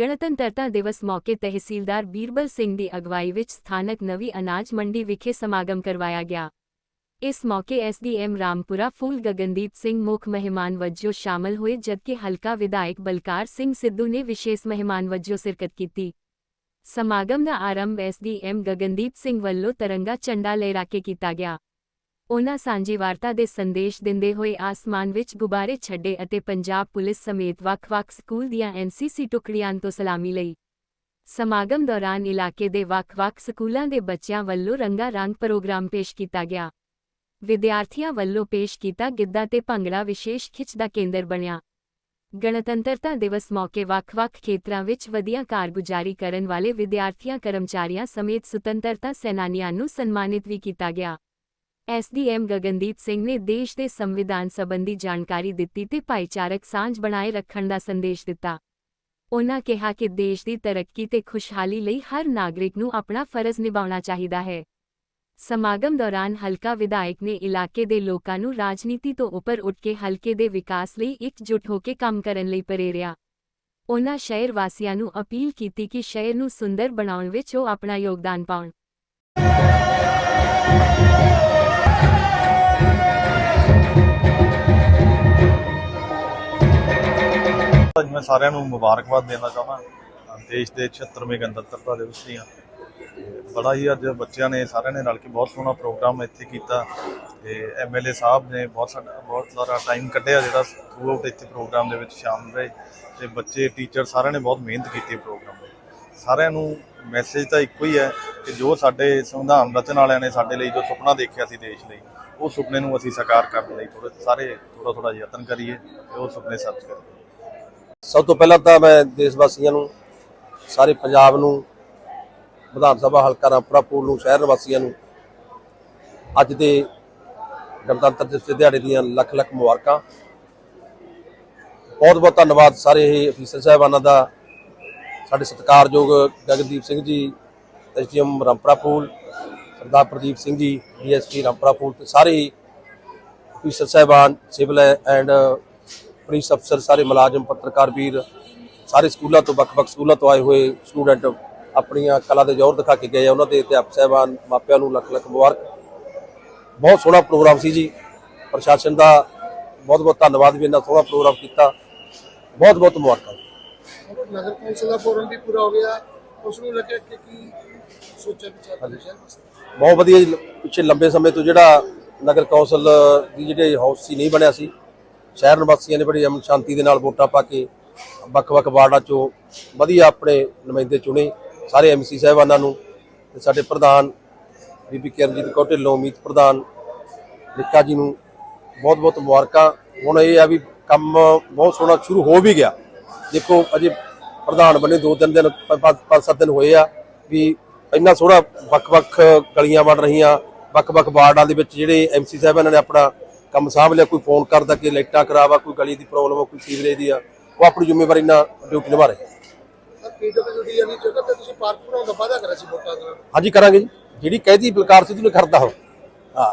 ਗਣਤੰਤਰਤਾ ਦਿਵਸ ਮੌਕੇ ਤਹਿਸੀਲਦਾਰ ਬੀਰਬਲ ਸਿੰਘ ਦੀ ਅਗਵਾਈ ਵਿੱਚ ਸਥਾਨਕ ਨਵੀਂ ਅਨਾਜ ਮੰਡੀ ਵਿਖੇ ਸਮਾਗਮ ਕਰਵਾਇਆ ਗਿਆ। ਇਸ ਮੌਕੇ ਐਸਡੀਐਮ ਰਾਮਪੁਰਾ, ਫੂਲ ਗਗਨਦੀਪ ਸਿੰਘ ਮੁੱਖ ਮਹਿਮਾਨ ਵਜੋਂ ਸ਼ਾਮਲ ਹੋਏ, ਜਦਕਿ ਹਲਕਾ ਵਿਧਾਇਕ ਬਲਕਾਰ ਸਿੰਘ ਸਿੱਧੂ ਨੇ ਵਿਸ਼ੇਸ਼ ਮਹਿਮਾਨ ਵਜੋਂ ਸ਼ਿਰਕਤ ਕੀਤੀ। ਸਮਾਗਮ ਦਾ ਆਰੰਭ ਐਸਡੀਐਮ ਗਗਨਦੀਪ ਸਿੰਘ ਵੱਲੋਂ ਤਿਰੰਗਾ ਝੰਡਾ ਲਹਿਰਾ ਕੇ ਕੀਤਾ ਗਿਆ। ਉਨ੍ਹਾਂ ਸਾਂਝੀ ਵਾਰਤਾ ਦੇ ਸੰਦੇਸ਼ ਦਿੰਦੇ ਹੋਏ ਆਸਮਾਨ ਵਿੱਚ ਗੁਬਾਰੇ ਛੱਡੇ ਅਤੇ ਪੰਜਾਬ ਪੁਲਿਸ ਸਮੇਤ ਵੱਖ-ਵੱਖ ਸਕੂਲ ਦੀਆਂ ਐਨਸੀਸੀ ਟੁਕੜੀਆਂ ਤੋਂ ਸਲਾਮੀ ਲਈ। ਸਮਾਗਮ ਦੌਰਾਨ ਇਲਾਕੇ ਦੇ ਵੱਖ-ਵੱਖ ਸਕੂਲਾਂ ਦੇ ਬੱਚਿਆਂ ਵੱਲੋਂ ਰੰਗਾ ਰੰਗ ਪ੍ਰੋਗਰਾਮ ਪੇਸ਼ ਕੀਤਾ ਗਿਆ। ਵਿਦਿਆਰਥੀਆਂ ਵੱਲੋਂ ਪੇਸ਼ ਕੀਤਾ ਗਿੱਧਾ ਤੇ ਭੰਗੜਾ ਵਿਸ਼ੇਸ਼ ਖਿੱਚ ਦਾ ਕੇਂਦਰ ਬਣਿਆ। ਗਣਤੰਤਰਤਾ ਦਿਵਸ ਮੌਕੇ ਵੱਖ-ਵੱਖ ਖੇਤਰਾਂ ਵਿੱਚ ਵਧੀਆ ਕਾਰਗੁਜ਼ਾਰੀ ਕਰਨ ਵਾਲੇ ਵਿਦਿਆਰਥੀਆਂ, ਕਰਮਚਾਰੀਆਂ ਸਮੇਤ ਸੁਤੰਤਰਤਾ ਸੈਨਾਨੀਆਂ ਨੂੰ ਸਨਮਾਨਿਤ ਵੀ ਕੀਤਾ ਗਿਆ। ਐਸਡੀਐਮ ਗਗਨਦੀਪ ਸਿੰਘ ਨੇ ਦੇਸ਼ ਦੇ ਸੰਵਿਧਾਨ ਸੰਬੰਧੀ ਜਾਣਕਾਰੀ ਦਿੱਤੀ ਤੇ ਭਾਈਚਾਰਕ ਸਾਂਝ ਬਣਾਏ ਰੱਖਣ ਦਾ ਸੰਦੇਸ਼ ਦਿੱਤਾ। ਉਨ੍ਹਾਂ ਕਿਹਾ ਕਿ ਦੇਸ਼ ਦੀ ਤਰੱਕੀ ਤੇ ਖੁਸ਼ਹਾਲੀ ਲਈ ਹਰ ਨਾਗਰਿਕ ਨੂੰ ਆਪਣਾ ਫਰਜ਼ ਨਿਭਾਉਣਾ ਚਾਹੀਦਾ ਹੈ। ਸਮਾਗਮ ਦੌਰਾਨ ਹਲਕਾ ਵਿਧਾਇਕ ਨੇ ਇਲਾਕੇ ਦੇ ਲੋਕਾਂ ਨੂੰ ਰਾਜਨੀਤੀ ਤੋਂ ਉੱਪਰ ਉੱਠ ਕੇ ਹਲਕੇ ਦੇ ਵਿਕਾਸ ਲਈ ਇਕਜੁੱਟ ਹੋ ਕੇ ਕੰਮ ਕਰਨ ਲਈ ਪ੍ਰੇਰਿਆ। ਉਨ੍ਹਾਂ ਸ਼ਹਿਰ ਵਾਸੀਆਂ ਨੂੰ ਅਪੀਲ ਕੀਤੀ ਕਿ ਸ਼ਹਿਰ ਨੂੰ ਸੁੰਦਰ ਬਣਾਉਣ ਵਿੱਚ ਉਹ ਆਪਣਾ ਯੋਗਦਾਨ ਪਾਉਣ। ਸਾਰਿਆਂ ਨੂੰ ਮੁਬਾਰਕਬਾਦ ਦੇਣਾ ਚਾਹੁੰਦਾ ਦੇਸ਼ ਦੇ 76ਵੇਂ ਗਣਤੰਤਰਤਾ ਦਿਵਸ ਦੀਆਂ। ਬੜਾ ਹੀ ਅੱਜ ਬੱਚਿਆਂ ਨੇ, ਸਾਰਿਆਂ ਨੇ ਰਲ ਕੇ ਬਹੁਤ ਸੋਹਣਾ ਪ੍ਰੋਗਰਾਮ ਇੱਥੇ ਕੀਤਾ। ਤੇ ਐਮਐਲਏ ਸਾਹਿਬ ਨੇ ਬਹੁਤ ਸਾਡਾ, ਬਹੁਤ ਸਾਰਾ ਟਾਈਮ ਕੱਢਿਆ ਜਿਹੜਾ ਥਰੂ ਆਊਟ ਇੱਥੇ ਪ੍ਰੋਗਰਾਮ ਦੇ ਵਿੱਚ ਸ਼ਾਮਲ ਰਹੇ। ਤੇ ਬੱਚੇ ਟੀਚਰ ਸਾਰਿਆਂ ਨੇ ਬਹੁਤ ਮਿਹਨਤ ਕੀਤੀ ਪ੍ਰੋਗਰਾਮ ਦੇ। ਸਾਰਿਆਂ ਨੂੰ ਮੈਸੇਜ ਤਾਂ ਇੱਕੋ ਹੀ ਹੈ ਕਿ ਜੋ ਸਾਡੇ ਸੰਵਿਧਾਨ ਰਚਨ ਵਾਲਿਆਂ ਨੇ ਸਾਡੇ ਲਈ ਜੋ ਸੁਪਨਾ ਦੇਖਿਆ ਸੀ ਦੇਸ਼ ਲਈ, ਉਹ ਸੁਪਨੇ ਨੂੰ ਅਸੀਂ ਸਾਕਾਰ ਕਰਨ ਲਈ ਥੋੜੇ ਸਾਰੇ ਥੋੜਾ ਥੋੜਾ ਯਤਨ ਕਰੀਏ ਤੇ ਉਹ ਸੁਪਨੇ ਸੱਚ ਕਰੀਏ। ਸਭ ਤੋਂ ਪਹਿਲਾਂ ਤਾਂ ਮੈਂ ਦੇਸ਼ ਵਾਸੀਆਂ ਨੂੰ, ਸਾਰੇ ਪੰਜਾਬ ਨੂੰ, ਵਿਧਾਨ ਸਭਾ ਹਲਕਾ ਰਾਮਪੁਰਾਪੁਰ ਨੂੰ, ਸ਼ਹਿਰ ਨਿਵਾਸੀਆਂ ਨੂੰ, ਅੱਜ ਦੇ ਗਣਤੰਤਰ ਦਿਵਸ ਦੇ ਦਿਹਾੜੇ ਦੀਆਂ ਲੱਖ ਲੱਖ ਮੁਬਾਰਕਾਂ। ਬਹੁਤ ਬਹੁਤ ਧੰਨਵਾਦ ਸਾਰੇ ਹੀ ਅਫੀਸਰ ਸਾਹਿਬਾਨਾਂ ਦਾ, ਸਾਡੇ ਸਤਿਕਾਰਯੋਗ ਗਗਨਦੀਪ ਸਿੰਘ ਜੀ, ਐਸਡੀਐਮ ਰਾਮਪੁਰਾਪੁਰ, ਸਰਦਾਰ ਪ੍ਰਦੀਪ ਸਿੰਘ ਜੀ, ਡੀਐਸਪੀ ਰਾਮਪੁਰਾਪੁਰ ਤੇ ਸਾਰੇ ਹੀ ਅਫੀਸਰ ਸਾਹਿਬਾਨ, ਸਿਵਲ ਐਂਡ ਪੁਲਿਸ ਅਫਸਰ ਸਾਰੇ ਮੁਲਾਜ਼ਮ ਪੱਤਰਕਾਰ ਵੀਰ ਸਾਰੇ ਸਕੂਲਾਂ ਤੋਂ ਵੱਖ-ਵੱਖ ਸਕੂਲਾਂ ਤੋਂ ਆਏ ਹੋਏ ਸਟੂਡੈਂਟ ਆਪਣੀਆਂ ਕਲਾ ਦੇ ਜ਼ੋਰ ਦਿਖਾ ਕੇ ਗਏ ਉਹਨਾਂ ਦੇ ਅਧਿਆਪਕ ਸਾਹਿਬਾਨ ਮਾਪਿਆਂ ਨੂੰ ਲੱਖ-ਲੱਖ ਮੁਬਾਰਕ। ਬਹੁਤ ਸੋਹਣਾ ਪ੍ਰੋਗਰਾਮ ਸੀ ਜੀ। ਪ੍ਰਸ਼ਾਸਨ ਦਾ ਬਹੁਤ-ਬਹੁਤ ਧੰਨਵਾਦ ਵੀ ਇੰਨਾ ਸੋਹਣਾ ਪ੍ਰੋਗਰਾਮ ਕੀਤਾ। ਬਹੁਤ-ਬਹੁਤ ਮੁਬਾਰਕਾਂ ਨਗਰ ਕੌਂਸਲ ਦਾ ਫੋਰਮ ਵੀ ਪੂਰਾ ਹੋ ਗਿਆ। ਉਸ ਨੂੰ ਲੱਗਿਆ ਕਿ ਕੀ ਸੋਚਿਆ ਵਿਚਾਰ ਸ਼ਹਿਰ ਵਾਸਤੇ ਬਹੁਤ ਵਧੀਆ ਪਿੱਛੇ ਲੰਬੇ ਸਮੇਂ ਤੋਂ ਜਿਹੜਾ ਨਗਰ ਕੌਂਸਲ ਦੀ ਜਿਹੜੇ ਹਾਊਸ ਸੀ ਨਹੀਂ ਬਣਿਆ ਸੀ। ਸ਼ਹਿਰ ਨਿਵਾਸੀਆਂ ਨੇ ਬੜੀ ਅਮਨ ਸ਼ਾਂਤੀ ਦੇ ਨਾਲ ਵੋਟਾਂ ਪਾ ਕੇ ਵੱਖ-ਵੱਖ ਵਾਰਡਾਂ ਚੋਂ ਵਧੀਆ ਆਪਣੇ ਨੁਮਾਇੰਦੇ ਚੁਣੇ ਸਾਰੇ ਐਮਸੀ ਸਾਹਿਬਾਨਾਂ ਨੂੰ ਤੇ ਸਾਡੇ ਪ੍ਰਧਾਨ ਬੀਬੀ ਕਿਰਨਜੀਤ ਕੌਰ ਢਿੱਲੋਂ ਮੀਤ ਪ੍ਰਧਾਨ ਨਿੱਕਾ ਜੀ ਨੂੰ ਬਹੁਤ-ਬਹੁਤ ਮੁਬਾਰਕਾਂ। ਹੁਣ ਇਹ ਆ ਵੀ ਕੰਮ ਬਹੁਤ ਸੋਹਣਾ ਸ਼ੁਰੂ ਹੋ ਵੀ ਗਿਆ। ਦੇਖੋ, ਅਜੇ ਪ੍ਰਧਾਨ ਬਣੇ ਦੋ ਤਿੰਨ ਦਿਨ, ਪ- ਪੰਜ ਪੰਜ ਸੱਤ ਦਿਨ ਹੋਏ ਆ ਵੀ ਇੰਨਾ ਸੋਹਣਾ ਵੱਖ-ਵੱਖ ਗਲੀਆਂ ਬਣ ਰਹੀਆਂ, ਵੱਖ-ਵੱਖ ਵਾਰਡਾਂ ਦੇ ਵਿੱਚ ਜਿਹੜੇ ਐਮਸੀ ਸਾਹਿਬਾਨਾਂ ਨੇ ਆਪਣਾ ਕੰਮ ਸਾਂਭ ਲਿਆ ਕੋਈ ਫੋਨ ਕਰਦਾ ਕਿ ਲਾਈਟਾਂ ਖਰਾਬ ਆ ਕੋਈ ਗਲੀ ਦੀ ਪ੍ਰੋਬਲਮ ਆ ਕੋਈ ਸੀਵਰੇਜ ਦੀ ਆ ਉਹ ਆਪਣੀ ਜ਼ਿੰਮੇਵਾਰੀ ਨਾਲ ਡਿਊਟੀ ਨਿਭਾ ਰਹੇ ਪੀਡਬਲਯੂਡੀ ਵਾਲੀ ਜਗ੍ਹਾ ਤੇ ਤੁਸੀਂ ਪਾਰਕ ਬਣਾਉਣ ਦਾ ਵਾਅਦਾ ਕਰਿਆ ਸੀ ਵੋਟਾਂ ਦਾ? ਹਾਂਜੀ ਕਰਾਂਗੇ ਜੀ। ਜਿਹੜੀ ਕਹਿਦੀ ਬਲਕਾਰ ਸਿੱਧੂ ਨੇ ਕਰਦਾ ਹੋ ਹਾਂ।